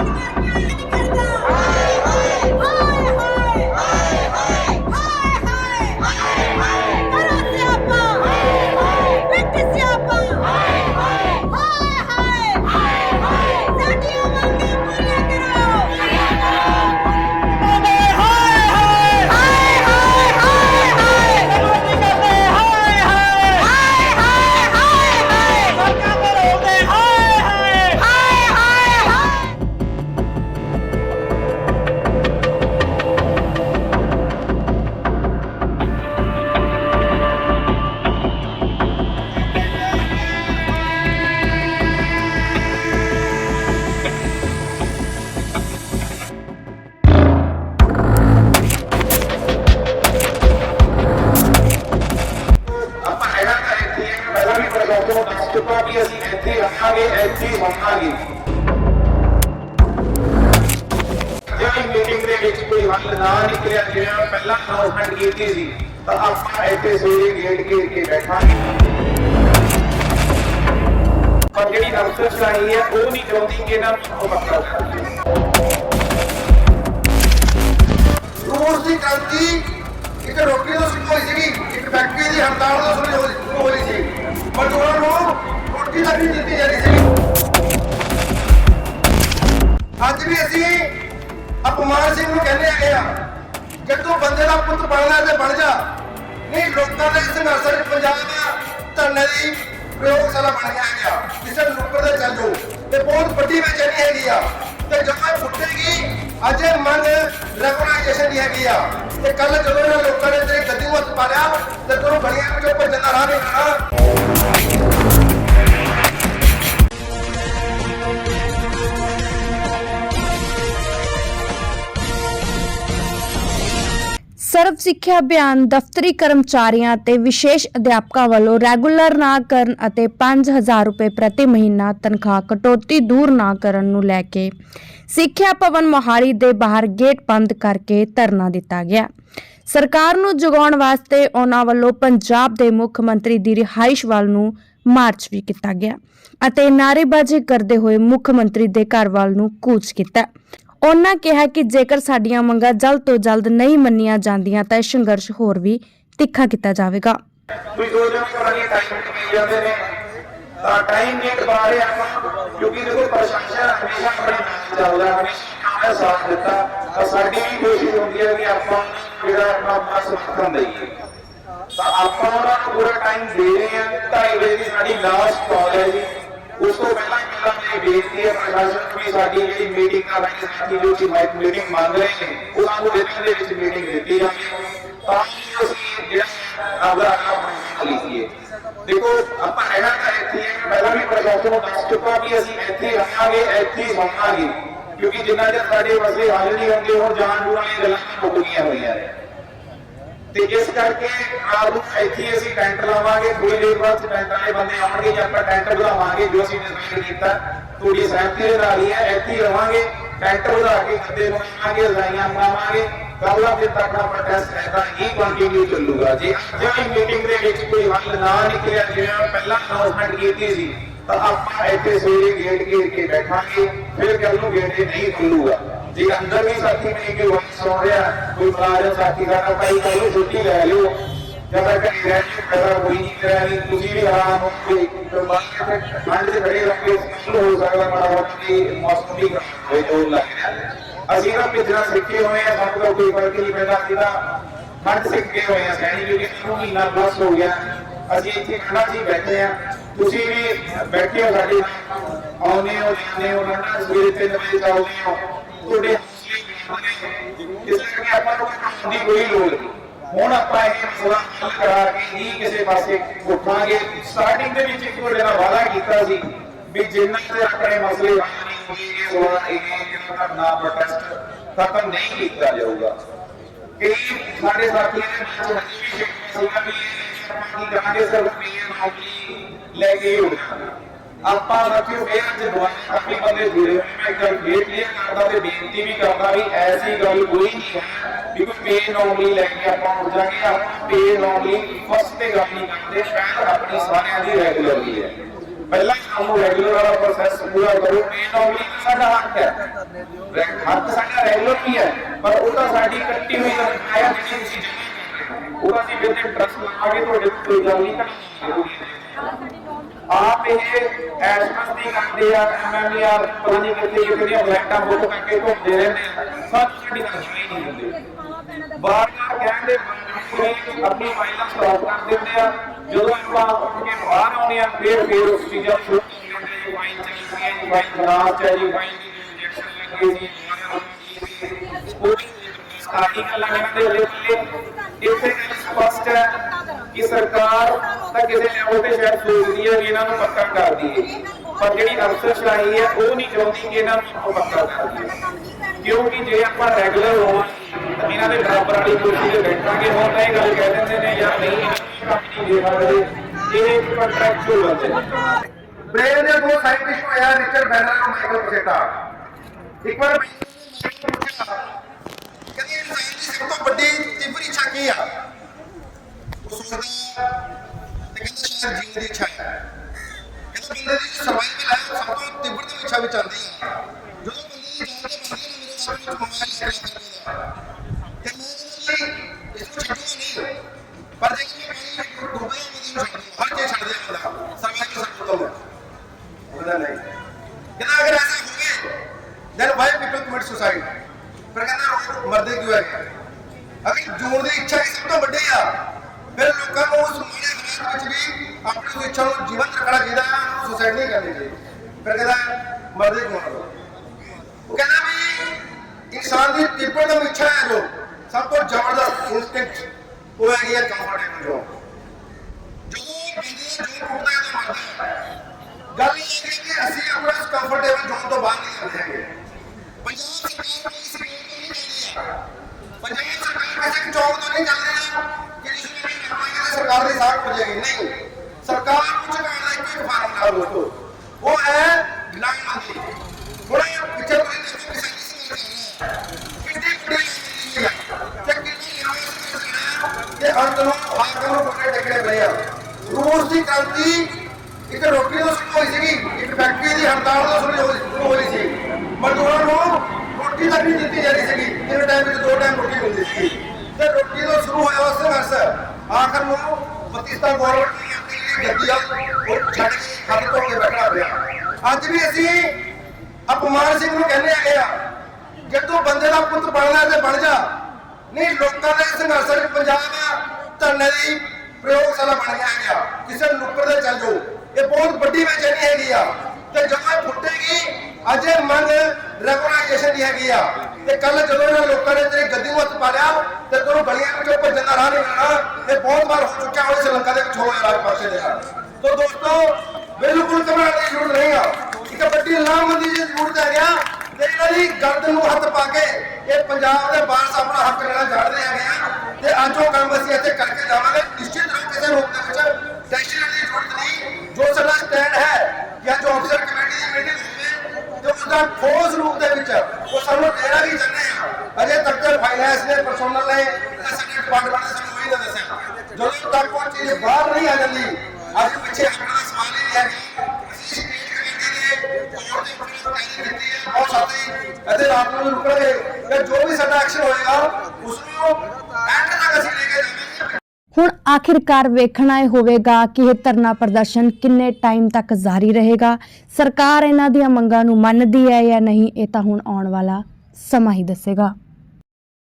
Oh, my God. ਇੱਥੇ ਹੀ ਰਹਾਂਗੇ ਇੱਥੇ ਹੀ ਹੋਵਾਂਗੇ ਜੇ ਮੀਟਿੰਗ ਦੇ ਵਿੱਚ ਕੋਈ ਹੱਲ ਨਾ ਨਿਕਲਿਆ ਜਿਵੇਂ ਮੈਂ ਪਹਿਲਾਂ ਅਨਾਉਂਸਮੈਂਟ ਕੀਤੀ ਸੀ ਤਾਂ ਆਪਾਂ ਇੱਥੇ ਸਵੇਰੇ ਗੇਟ ਘੇਰ ਕੇ ਬੈਠਾਂਗੇ ਪਰ ਜਿਹੜੀ ਅਫਸਰ ਚਲਾਈ ਹੈ ਉਹ ਨਹੀਂ ਚਾਹੁੰਦੀ ਕਿ ਇਹਨਾਂ ਨੂੰ ਉਹ ਮਤਲਬ ਕਰੀਏ ਰੋਜ਼ ਦੀ ਕ੍ਰਾਂਤੀ ਇੱਕ ਰੋਟੀ ਤੋਂ ਸ਼ੁਰੂ ਹੋਈ ਸੀਗੀ ਇੱਕ ਫੈਕਟਰੀ ਦੀ ਹੜਤਾਲ ਤੋਂ ਸ਼ੁਰੂ ਹੋਈ- ਸ਼ੁਰੂ ਹੋਈ ਸੀ ਮਜ਼ਦੂਰਾਂ ਨੂੰ ਰੋਟੀ ਤੱਕ ਨਹੀਂ ਦਿੱਤੀ ਜਾਂਦੀ ਸੀ। ਅੱਜ ਵੀ ਅਸੀਂ ਅਪਮਾਨ ਸਿੰਘ ਨੂੰ ਕਹਿੰਦੇ ਹੈਗੇ ਆ ਕਿ ਤੂੰ ਬੰਦੇ ਦਾ ਪੁੱਤ ਬਣਨਾ ਤੇ ਬਣ ਜਾ, ਨਹੀਂ, ਲੋਕਾਂ ਦੇ ਸੰਘਰਸ਼ ਵਿੱਚ ਪੰਜਾਬ ਧਰਨੇ ਦੀ ਪ੍ਰਯੋਗਸ਼ਾਲਾ ਬਣ ਗਿਆ ਹੈਗਾ। ਕਿਸੇ ਨੁੱਕਰ ਤੇ ਚੱਲ ਜਾਓ। ਤੇ ਬਹੁਤ ਵੱਡੀ ਬੇਚੈਨੀ ਹੈਗੀ ਆ। ਤੇ ਜਦੋਂ ਇਹ ਫੁੱਟੇਗੀ, ਅਜੇ ਇਹ ਮੰਗ ਰੈਗੂਲਾਈਜੇਸ਼ਨ ਦੀ ਹੈਗੀ ਆ। ਤੇ ਕੱਲ ਜਦੋਂ ਇਹਨਾਂ ਲੋਕਾਂ ਨੇ ਤੇਰੀ ਗੱਦੀ ਨੂੰ ਹੱਥ ਪਾਲਿਆ ਤੇ ਤੈਨੂੰ ਗਲੀਆਂ ਵਿੱਚੋਂ ਭੱਜਣ ਦਾ ਰਾਹ ਨਹੀਂ ਮਿਲਣਾ ਸਰਵ ਸਿੱਖਿਆ ਅਭਿਆਨ ਦਫ਼ਤਰੀ ਕਰਮਚਾਰੀਆਂ ਅਤੇ ਵਿਸ਼ੇਸ਼ ਅਧਿਆਪਕਾਂ ਵੱਲੋਂ ਰੈਗੂਲਰ ਨਾ ਕਰਨ ਅਤੇ 5000 ਰੁਪਏ ਪ੍ਰਤੀ ਮਹੀਨਾ ਤਨਖਾਹ ਕਟੌਤੀ ਦੂਰ ਨਾ ਕਰਨ ਨੂੰ ਲੈ ਕੇ ਸਿੱਖਿਆ ਭਵਨ ਮੋਹਾਲੀ ਦੇ ਬਾਹਰ ਗੇਟ ਬੰਦ ਕਰਕੇ ਧਰਨਾ ਦਿੱਤਾ ਗਿਆ। ਸਰਕਾਰ ਨੂੰ ਜਗਾਉਣ ਵਾਸਤੇ ਉਹਨਾਂ ਵੱਲੋਂ ਪੰਜਾਬ ਦੇ ਮੁੱਖ ਮੰਤਰੀ ਦੀ ਰਿਹਾਇਸ਼ ਵੱਲ ਨੂੰ ਮਾਰਚ ਵੀ ਕੀਤਾ ਗਿਆ ਅਤੇ ਨਾਅਰੇਬਾਜ਼ੀ ਕਰਦੇ ਹੋਏ ਮੁੱਖ ਮੰਤਰੀ ਦੇ ਘਰ ਵੱਲ ਨੂੰ ਕੂਚ ਕੀਤਾ। ਉਹਨਾਂ ਕਿਹਾ ਕਿ ਜੇਕਰ ਸਾਡੀਆਂ ਮੰਗਾਂ ਜਲਦ ਤੋਂ ਜਲਦ ਨਹੀਂ ਮੰਨੀਆਂ ਜਾਂਦੀਆਂ ਤਾਂ ਇਹ ਸੰਘਰਸ਼ ਹੋਰ ਵੀ ਤਿੱਖਾ ਕੀਤਾ ਜਾਵੇਗਾ। ਕੋਈ ਦੋ ਦਿਨ ਕਰਾਂਗੇ ਟਾਈਮ ਨਿਕਲ ਜਾਂਦੇ ਨੇ। ਤਾਂ ਟਾਈਮ ਨਹੀਂ ਕਟਵਾ ਰਹੇ ਆਪਾਂ, ਕਿਉਂਕਿ ਦੇਖੋ ਪ੍ਰਸ਼ਾਸਨ ਹਮੇਸ਼ਾ ਆਪਣੇ ਨਾਲ ਚੱਲਦਾ ਹਮੇਸ਼ਾ ਆਪਣਾ ਸਾਥ ਦਿੱਤਾ। ਤਾਂ ਸਾਡੀ ਵੀ ਕੋਸ਼ਿਸ਼ ਹੁੰਦੀ ਹੈ ਕਿ ਆਪਾਂ ਜਿਹੜਾ ਆਪਣਾ ਆਪਣਾ ਸਮਰਥਨ ਦਈਏ। ਤਾਂ ਆਪਾਂ ਉਹਨਾਂ ਨੂੰ ਪੂਰਾ ਟਾਈਮ ਦੇ ਰਹੇ ਹਾਂ ਢਾਈ ਵਜੇ ਦੀ ਸਾਡੀ ਲਾਸਟ ਕਾਲ ਹੈ ਜੀ। ਉਸ ਤੋਂ ਪਹਿਲਾਂ ਪਹਿਲਾਂ ਮੇਰੀ ਬੇਨਤੀ ਹੈ ਪ੍ਰਸ਼ਾਸਨ ਨੂੰ ਵੀ ਸਾਡੀ ਜਿਹੜੀ ਮੀਟਿੰਗ ਕਰ ਰਹੇ ਸਾਥੀ ਜੋ ਕਿ ਮੀਟਿੰਗ ਮੰਗ ਰਹੇ ਨੇ ਉਹ ਸਾਨੂੰ ਦਿਨ ਦੇ ਵਿੱਚ ਮੀਟਿੰਗ ਦਿੱਤੀ ਜਾਵੇ। ਤਾਂ ਕਿ ਅਸੀਂ ਜਿਹੜਾ ਆਪਦਾ ਕੰਮ ਲਈਏ ਦੇਖੋ, ਆਪਾਂ ਹੈਗਾ ਤਾਂ ਇੱਥੇ ਹੀ ਪਹਿਲਾਂ ਵੀ ਪ੍ਰਸ਼ਾਸਨ ਨੂੰ ਦੱਸ ਚੁੱਕਾ ਕਿ ਅਸੀਂ ਇੱਥੇ ਹੀ ਰਹਾਂਗੇ, ਇੱਥੇ ਹੀ ਹੋਵਾਂਗੇ ਕਿਉਂਕਿ ਜਿੰਨਾ ਚਿਰ ਸਾਡੇ ਮਸਲੇ ਹੱਲ ਨਹੀਂ ਹੁੰਦੇ ਹੁਣ ਜਾਣ ਜੂਣ ਵਾਲੀਆਂ ਗੱਲਾਂ ਮੁੱਕ ਗਈਆਂ ਹੋਈਆਂ ਨੇ। ਤੇ ਇਸ ਕਰਕੇ ਆਪ ਨੂੰ ਇੱਥੇ ਅਸੀਂ ਟੈਂਟ ਲਾਵਾਂਗੇ ਥੋੜੀ ਦੇਰ ਬਾਅਦ ਟੈਂਟ ਵਾਲੇ ਬੰਦੇ ਆਉਣਗੇ ਜਾਂ ਆਪਾਂ ਟੈਂਟ ਵਧਾਵਾਂਗੇ ਜੋ ਅਸੀਂ ਡਿਜ਼ਾਈਨ ਕੀਤਾ। ਥੋੜੀ ਸਹਿਮਤੀ ਦੇ ਨਾਲ ਹੀ ਹੈ, ਇੱਥੇ ਹੀ ਰਵਾਂਗੇ, ਟੈਂਟ ਵਧਾ ਕੇ ਬੰਦੇ ਨੂੰ ਰਜ਼ਾਈਆਂ ਮੰਗਾਵਾਂਗੇ ਕੱਲ੍ਹ ਫਿਰ ਤੱਕ ਆਪਣਾ ਪ੍ਰੋਟੈਸਟ ਐਦਾਂ ਹੀ ਕੰਟੀਨਿਊ ਚੱਲੂਗਾ। ਜੇ ਅੱਜ ਮੀਟਿੰਗ ਦੇ ਵਿੱਚ ਕੋਈ ਹੱਲ ਨਾ ਨਿਕਲਿਆ, ਜਿਵੇਂ ਪਹਿਲਾਂ ਅਨਾਉਂਸਮੈਂਟ ਕੀਤੀ ਸੀ, ਤਾਂ ਆਪਾਂ ਇੱਥੇ ਸਵੇਰੇ ਗੇਟ ਘੇਰ ਕੇ ਬੈਠਾਂਗੇ, ਫਿਰ ਕੱਲ ਨੂੰ ਗੇਟ ਨਹੀਂ ਖੁੱਲੂਗਾ। ਜੇ ਅੰਦਰ ਵੀ ਸਾਥੀ ਨੇ ਕਿ ਵਕਤ ਸੌ ਰਿਹਾ ਕੋਈ ਮੁਲਾਜ਼ਮ ਸਾਥੀ ਸਾਡਾ ਭਾਈ ਕੱਲ ਨੂੰ ਛੁੱਟੀ ਲੈ ਲਿਓ ਜਦ ਤੱਕ ਘਰੇ ਰਹਿ ਕੇ ਪੈਦਾ ਕੋਈ ਨਹੀਂ ਕਰਿਆ ਨਹੀਂ ਤੁਸੀਂ ਵੀ ਆਰਾਮ ਹੋ ਕੇ ਬਾਹਰ ਤੇ ਠੰਡ 'ਚ ਖੜੇ ਰਹੋਗੇ ਸਕੂਲ ਹੋ ਸਕਦਾ ਮਾੜਾ ਮੋਟਾ ਵੀ ਮੌਸਮ ਵੀ ਹੋਏ ਜੋ ਲੱਗ ਰਿਹਾ ਅਸੀਂ ਤਾਂ ਪਿਛਲਾ ਸਿੱਖੇ ਹੋਏ ਆ ਸਾਨੂੰ ਤਾਂ ਕੋਈ ਫ਼ਰਕ ਨਹੀਂ ਪੈਂਦਾ ਅਸੀਂ ਤਾਂ ਠੰਡ ਸਿੱਖੇ ਹੋਏ ਆ ਸੈਣੀ ਕਿਉਂਕਿ ਸਾਨੂੰ ਮਹੀਨਾ ਪਲੱਸ ਹੋ ਗਿਆ ਅਸੀਂ ਇੱਥੇ ਖੜਾ ਸੀ ਬੈਠੇ ਆ ਤੁਸੀਂ ਵੀ ਬੈਠੇ ਹੋ ਸਾਡੇ ਨਾਲ ਆਉਨੇ ਹੋ ਜਾਂਦੇ ਹੋ ਰੰਨਾ ਸਵੇਰੇ 3 ਵਜੇ ਚੱਲਦੇ ਹੋ ਤੁਹਾਡੇ ਹੌਸਲੇ ਇਸ ਕਰਕੇ ਆਪਾਂ ਨੂੰ ਕੰਮ ਦੀ ਕੋਈ ਲੋੜ ਨਹੀਂ ਹੁਣ ਆਪਾਂ ਇਹ ਮਸਲਾ ਹੱਲ ਕਰਾ ਕੇ ਹੀ ਕਿਸੇ ਪਾਸੇ ਉੱਠਾਂਗੇ ਸਟਾਰਟਿੰਗ ਦੇ ਵਿੱਚ ਇੱਕ ਵੱਡੇ ਦਾ ਵਾਅਦਾ ਕੀਤਾ ਸੀ ਵੀ ਜਿੰਨਾ ਚਿਰ ਆਪਣੇ ਮਸਲੇ ਹੱਲ ਨਹੀਂ ਹੋਣਗੇ ਸੋਲਾ ਇਹ ਜਿਹੜਾ ਧਰਨਾ ਪ੍ਰੋਟੈਸਟ ਖਤਮ ਨਹੀਂ ਕੀਤਾ ਜਾਊਗਾ ਕਈ ਸਾਡੇ ਸਾਥੀਆਂ ਦੇ ਵਿੱਚ ਹਜੇ ਵੀ ਸ਼ਿਕਵਾ ਸੀਗਾ ਵੀ ਆਪਾਂ ਕੀ ਕਰਾਂਗੇ ਸਿਰਫ ਪੀਏ ਨੌਕਰੀ ਲੈ ਕੇ ਹੀ ਉੱਠਾਂਗੇ ਆਪਾਂ ਸਾਥੀਓ ਫੇਰ ਅੱਜ ਦੁਆਰਾ ਕਾਫੀ ਬੰਦੇ ਜੁੜੇ ਹੋਏ ਮੈਂ ਇੱਕ ਗੱਲ ਫੇਰ ਕਲੀਅਰ ਕਰਦਾ ਤੇ ਬੇਨਤੀ ਵੀ ਕਰਦਾ ਵੀ ਐਸੀ ਗੱਲ ਕੋਈ ਨਹੀਂ ਹੈ ਵੀ ਕੋਈ ਪੇ ਨੌਕਰੀ ਲੈ ਕੇ ਆਪਾਂ ਉੱਠ ਜਾਗੇ। ਆਪਾਂ ਪੇ ਨੌਕਰੀ ਫਸਟ ਤੇ ਗੱਲ ਨਹੀਂ ਕਰਦੇ, ਸ਼ਾਇਦ ਆਪਣੀ ਸਾਰਿਆਂ ਦੀ ਰੈਗੂਲਰ ਹੀ ਹੈ। ਪਹਿਲਾਂ ਸਾਨੂੰ ਰੈਗੂਲਰ ਵਾਲਾ ਪ੍ਰੋਸੈਸ ਪੂਰਾ ਕਰੋ। ਮੇਨ ਨੌਕਰੀ ਸਾਡਾ ਹੱਕ ਹੈ। ਹੱਕ ਸਾਡਾ ਰੈਗੂਲਰ ਵੀ ਹੈ, ਪਰ ਉਹ ਤਾਂ ਸਾਡੀ ਕੱਟੀ ਹੋਈ ਤਨਖਾਹ ਹੈ ਜਿਹੜੀ ਤੁਸੀਂ ਜਮ੍ਹਾਂ ਕਰ ਰਹੇ ਹੋ ਉਹ ਅਸੀਂ ਵਿਦ ਇੰਟਰਸਟ ਲਾਵਾਂਗੇ, ਤੁਹਾਡੇ ਕੋਲ ਕੋਈ ਗੱਲ ਨਹੀਂ ਕਰਨੀ। ਆਪ ਇਹ ਐਸ਼ਮਸਤੀ ਕਰਦੇ ਆ ਐਮਐਮਆਰ ਪਤਾ ਨਹੀਂ ਕਿੱਥੇ ਕਿੱਥੇ ਦੀਆਂ ਬੁੱਕ ਕਰਕੇ ਘੁੰਮਦੇ ਰਹਿੰਦੇ ਆ। ਸਾਨੂੰ ਸਾਡੀ ਤਨਖਾਹ ਨਹੀਂ ਦਿੰਦੇ ਬਾਰ ਬਾਰ ਕਹਿੰਦੇ ਬਾਵਜੂਦ ਆਪਣੀ ਫਾਈਲਾਂ ਸਟਾਪ ਕਰ ਦਿੰਦੇ ਆ। ਜਦੋਂ ਆਪਾਂ ਉੱਠ ਕੇ ਬਾਹਰ ਆਉਂਦੇ ਆ, ਫਿਰ ਫਿਰ ਉਸ ਚੀਜ਼ਾਂ ਸ਼ੁਰੂ ਕਰ ਦਿੰਦੇ ਆ। ਫਾਈਲ ਚੱਲ ਹੈ ਜੀ ਫਾਈਲ ਖਰਾਬ ਹੈ ਜੀ ਫਾਈਲ ਦੀ ਇੰਜੈਕਸ਼ਨ ਲੱਗੇ ਜੀ ਉਹ ਸਾਡੀ ਗੱਲਾਂ ਇਹਨਾਂ ਦੇ ਹਲੇ ਇੱਥੇ ਗੱਲ ਸਪਸ਼ਟ ਹੈ ਕਿ ਸਰਕਾਰ ਤਾਂ ਕਿਸੇ ਲੈਵਲ ਤੇ ਸ਼ਾਇਦ ਸੋਚਦੀ ਹੈ ਕਿ ਇਹਨਾਂ ਨੂੰ ਪੱਕਾ ਕਰ ਦਈਏ। ਪਰ ਜਿਹੜੀ ਅਫਸਰਸ਼ਾਹੀ ਹੈ, ਉਹ ਨਹੀਂ ਚਾਹੁੰਦੀ ਕਿ ਇਹਨਾਂ ਨੂੰ ਆਪਾਂ ਪੱਕਾ ਕਰ ਦਈਏ। ਕਿਉਂਕਿ ਜੇ ਆਪਾਂ ਰੈਗੂਲਰ ਹੋਵਾਂਗੇ, ਤਾਂ ਇਹਨਾਂ ਦੇ ਬਰਾਬਰ ਵਾਲੀ ਕੁਰਸੀ ਤੇ ਬੈਠਾਂਗੇ। ਹੁਣ ਤਾਂ ਇਹ ਗੱਲ ਕਹਿ ਦਿੰਦੇ ਨੇ, ਯਾਰ ਨਹੀਂ ਇਹਨਾਂ ਨੂੰ ਕੰਮ ਨਹੀਂ ਦੇ ਸਕਦੇ ਇਹ ਇੱਕ ਕੰਟਰੈਕਚੁਅਲ ਬੰਦੇ ਨੇ ਬ੍ਰੇਨ ਦੇ ਦੋ ਸਾਇੰਟਿਸਟ ਹੋਇਆ ਰਿਚਰਡ ਬੈਨਰ ਔਰ ਮਾਈਕਲ ਪੋਸੇਟਾ ਇੱਕ ਵਾਰ ਕਹਿੰਦੇ ਇਨਸਾਨ ਦੀ ਸਭ ਤੋਂ ਵੱਡੀ ਤੀਬਰ ਇੱਛਾ ਕੀ ਆ। ਉਹ ਸੋਚਦਾ ਤੇ ਕਹਿੰਦਾ ਸ਼ਾਇਦ ਜੀਣ ਦੀ ਇੱਛਾ ਹੈ। ਕਹਿੰਦਾ ਬੰਦੇ ਦੀ ਸਰਵਾਈਵਲ ਹੈ ਉਹ ਸਭ ਤੋਂ ਤੀਬਰ ਦੀ ਇੱਛਾ ਵਿੱਚ ਆਉਂਦੀ ਆ। ਜਦੋਂ ਬੰਦੇ ਦੀ ਜਾਨ ਦੇ ਬੰਦੇ ਨੇ ਮੇਰੇ ਵਾਸਤੇ ਮੋਬਾਈਲ ਲੈ ਕੇ ਤੇ ਮੈਂ ਇਸ ਨੂੰ ਛੱਡੂਗਾ ਨਹੀਂ। ਪਰ ਜੇ ਕਿ ਪਾਣੀ ਡੁੱਬਿਆ ਮੈਂ ਇਹਨੂੰ ਛੱਡ ਦੂੰਗਾ ਹਰ ਚੀਜ਼ ਛੱਡ ਦੇ ਬੰਦਾ ਸਰਵਾਈਵਲ ਸਭ ਤੋਂ ਉੱਤਮ ਹੈ ਉਹਦਾ ਨਹੀਂ। ਕਹਿੰਦਾ ਅਗਰ ਐਸਾ ਹੋਵੇ then why people commit suicide? ਫਿਰ ਕਹਿੰਦਾ ਲੋਕ ਮਰਦੇ ਕਿਉਂ ਹੈ ਅਗਰ ਜੋੜ ਦੀ ਇੱਛਾ ਹੀ ਸਭ ਤੋਂ ਵੱਡੀ ਆ। ਫਿਰ ਲੋਕਾਂ ਨੂੰ ਉਸ ਮਾੜੇ ਹਾਲਾਤ ਵਿੱਚ ਵੀ ਆਪਣੀ ਇਸ ਇੱਛਾ ਨੂੰ ਜੀਵੰਤ ਰੱਖਣਾ ਚਾਹੀਦਾ ਸੁਸਾਈਡ ਨਹੀਂ ਕਰਨੀ ਚਾਹੀਦੀ। ਫਿਰ ਕਹਿੰਦਾ ਮਰਦੇ ਕਿਉਂ ਆ ਉਹ ਕਹਿੰਦਾ ਵੀ ਇਨਸਾਨ ਦੀ ਤੀਬਰਤਮ ਇੱਛਾ ਹੈ ਜੋ, ਸਭ ਤੋਂ ਜ਼ਬਰਦਸਤ ਇਨਸਟਿੰਕਟ ਉਹ ਹੈਗੀ ਹੈ ਕੰਫਰਟੇਬਲ ਜੋ ਜਦੋਂ ਬੰਦੇ ਦਾ ਟੁੱਟਦਾ ਹੈ ਤਾਂ ਮਰਦਾ ਹੈ। ਗੱਲ ਇਹ ਹੈ ਕਿ ਅਸੀਂ ਆਪਣਾ ਕੰਫਰਟੇਬਲ ਜ਼ੋਨ ਤੋਂ ਬਾਹਰ ਨਹੀਂ ਜਾਂਦੇ ਹੈਗੇ। ਪੰਜਾਬ ਸਰਕਾਰ ਕੋਈ ਇਸ ਰੋਡ ਨਹੀਂ ਚੱਲ ਰਹੀ ਪੰਜਾਬ ਸਰਕਾਰ ਕਿਸੇ ਚੌਕ ਤੋਂ ਨਹੀਂ ਚੱਲ ਰਹੀ ਕਿ ਜਿਸ ਨੂੰ ਵੀ ਸਰਕਾਰ ਦੀ ਸਾਖ ਹੋ ਨਹੀਂ ਸਰਕਾਰ ਕੁਝ ਕਰਨ ਦਾ ਇੱਕੋ ਇੱਕ ਫਾਰਮੂਲਾ ਦੋਸਤੋ ਉਹ ਹੈ ਲਾਗਮੰਦੀ ਥੋੜਾ ਜਿਹਾ ਪਿੱਛੇ ਤੁਸੀਂ ਦੇਖੋ ਕਿ ਸਾਡੀ ਸਮਝ ਕਿੰਨੀ ਕੁੜੀ ਹੈ ਤੇ ਕਿੰਨੀ ਯੂਨੀਵਰਸਿਟੀ ਕਿ ਅੰਤ ਨੂੰ ਹਾਕਮ ਨੂੰ ਕੋਟੇ ਟੱਕਰੇ ਪਏ ਆ ਰੂਸ ਦੀ ਕ੍ਰਾਂਤੀ ਇੱਕ ਰੋਟੀ ਤੋਂ ਸ਼ੁਰੂ ਹੋਈ ਸੀਗੀ ਇੱਕ ਫੈਕਟਰੀ ਦੀ ਹੜਤਾਲ ਤੋਂ ਸ਼ੁਰੂ ਹੋਈ ਸੀ ਮਜ਼ਦੂਰਾਂ ਨੂੰ ਰੋਟੀ ਤੱਕ ਨਹੀਂ ਦਿੱਤੀ ਜਾਂਦੀ ਸੀਗੀ। ਤਿੰਨ ਟਾਈਮ ਵਿੱਚ ਦੋ ਟਾਈਮ ਰੋਟੀ ਮਿਲਦੀ ਸੀ ਤੇ ਰੋਟੀ ਤੋਂ ਸ਼ੁਰੂ ਹੋਇਆ ਸੰਘਰਸ਼ ਆਖਰ ਨੂੰ ਪਾਕਿਸਤਾਨ ਗੌਰਮੈਂਟ ਨੇ ਗੱਦੀ ਆ, ਉਹ ਛੱਡ ਕੇ ਹੱਥ ਧੋ ਕੇ ਬੈਠਣਾ ਪਿਆ। ਅੱਜ ਵੀ ਅਸੀਂ ਅਪਮਾਨ ਸਿੰਘ ਨੂੰ ਕਹਿੰਦੇ ਹੈਗੇ ਆ, ਜੇ ਬੰਦੇ ਦਾ ਪੁੱਤ ਬਣਦਾ ਤੇ ਬਣ ਜਾ। ਨਹੀਂ, ਲੋਕਾਂ ਦੇ ਸੰਘਰਸ਼ ਵਿੱਚ ਪੰਜਾਬ ਧਰਨੇ ਦੀ ਪ੍ਰਯੋਗਸ਼ਾਲਾ ਬਣ ਗਿਆ ਹੈਗਾ। ਕਿਸੇ ਨੁੱਕਰ ਤੇ ਚੱਲ ਜਾਓ। ਇਹ ਬਹੁਤ ਵੱਡੀ ਬੇਚੈਨੀ ਹੈਗੀ ਆ। ਤੇ ਜਦੋਂ ਇਹ ਫੁੱਟੇਗੀ ਅੱਜ ਇਹ ਮੰਗ ਰੈਗੂਲਾਈਜੇਸ਼ਨ ਦੀ ਹੈਗੀ ਆ। ਤੇ ਕੱਲ ਜਦੋਂ ਇਹਨਾਂ ਲੋਕਾਂ ਨੇ ਤੇਰੀ ਗੱਦੀ ਨੂੰ ਹੱਥ ਪਾ ਲਿਆ, ਤੇ ਤੈਨੂੰ ਗਲੀਆਂ ਵਿੱਚੋਂ ਭੱਜਣ ਦਾ ਰਾਹ ਨਹੀਂ ਮਿਲਣਾ ਇਹ ਬਹੁਤ ਵਾਰ ਹੋ ਚੁੱਕਿਆ ਹੋਇਆ ਸ਼੍ਰੀਲੰਕਾ ਦੇ ਵਿੱਚ ਹੋਇਆ ਰਾਜਪਾਕਸੇ ਦੇ ਨਾਲ। ਤੋ ਦੋਸਤੋ, ਬਿਲਕੁਲ ਘਬਰਾਉਣ ਦੀ ਜ਼ਰੂਰਤ ਨਹੀਂ ਆ। ਇੱਕ ਵੱਡੀ ਲਾਮਬੰਦੀ ਦੀ ਜ਼ਰੂਰਤ ਹੈ ਗਿਆ ਤੇ ਇਹਨਾਂ ਦੀ ਗਰਦਨ ਨੂੰ ਹੱਥ ਪਾ ਕੇ ਇਹ ਪੰਜਾਬ ਦੇ ਵਾਰਸ ਆਪਣਾ ਹੱਕ ਲੈਣਾ ਜਾਣਦੇ ਹੈਗੇ ਆ। ਤੇ ਅੱਜ ਉਹ ਕੰਮ ਅਸੀਂ ਇੱਥੇ ਕਰਕੇ ਜਾਵਾਂਗੇ। ਨਿਸ਼ਚਿਤ ਰੂਪ ਕਿਸੇ ਰੂਪ ਦੇ ਵਿੱਚ ਟੈਨਸ਼ਨ ਦੀ ਜ਼ਰੂਰਤ ਨਹੀਂ। ਜੋ ਸਾਡਾ ਸਟੈਂਡ ਹੈ, ਜਾਂ ਜੋ ਅਫਸਰ ਕਮੇਟੀ ਦੀ ਮੀਟਿੰਗ ਤੇ ਉਸ ਠੋਸ ਰੂਪ ਦੇ ਵਿੱਚ ਉਹ ਸਾਨੂੰ ਦੇਣਾ ਵੀ ਚਾਹੁੰਦੇ ਆ। ਅਜੇ ਤੱਕ ਫਾਈਨੈਂਸ ਨੇ ਪਰਸੋਨਲ ਨੇ ਸਾਡੇ ਡਿਪਾਰਟਮੈਂਟ ਨੇ ਸਾਨੂੰ ਉਹੀ ਦੱਸਿਆ। ਜਦੋਂ ਤੱਕ ਉਹ ਚੀਜ਼ ਬਾਹਰ ਨਹੀਂ ਆ ਜਾਂਦੀ ਅੱਜ ਪਿੱਛੇ ਆਪਣਾ ਸਵਾਲ ਹੀ ਹੈ ਅਸੀਂ ਬਹੁਤ ਸਾਥੀ ਅਤੇ ਰਾਤ ਨੂੰ ਰੁਕਣਗੇ ਤੇ ਜੋ ਵੀ ਸਾਡਾ ਐਕਸ਼ਨ ਹੋਏਗਾ ਉਸ ਨੂੰ ਐਂਡ ਹੁਣ ਆਖਿਰਕਾਰ ਵੇਖਣਾ ਇਹ ਹੋਵੇਗਾ ਕਿ ਇਹ ਧਰਨਾ ਪ੍ਰਦਰਸ਼ਨ ਕਿੰਨੇ ਟਾਈਮ ਤੱਕ ਜਾਰੀ ਰਹੇਗਾ। ਸਰਕਾਰ ਇਹਨਾਂ ਦੀਆਂ ਮੰਗਾਂ ਨੂੰ ਮੰਨਦੀ ਹੈ ਜਾਂ ਨਹੀਂ, ਇਹ ਤਾਂ ਹੁਣ ਆਉਣ ਵਾਲਾ ਸਮਾਂ ਹੀ ਦੱਸੇਗਾ।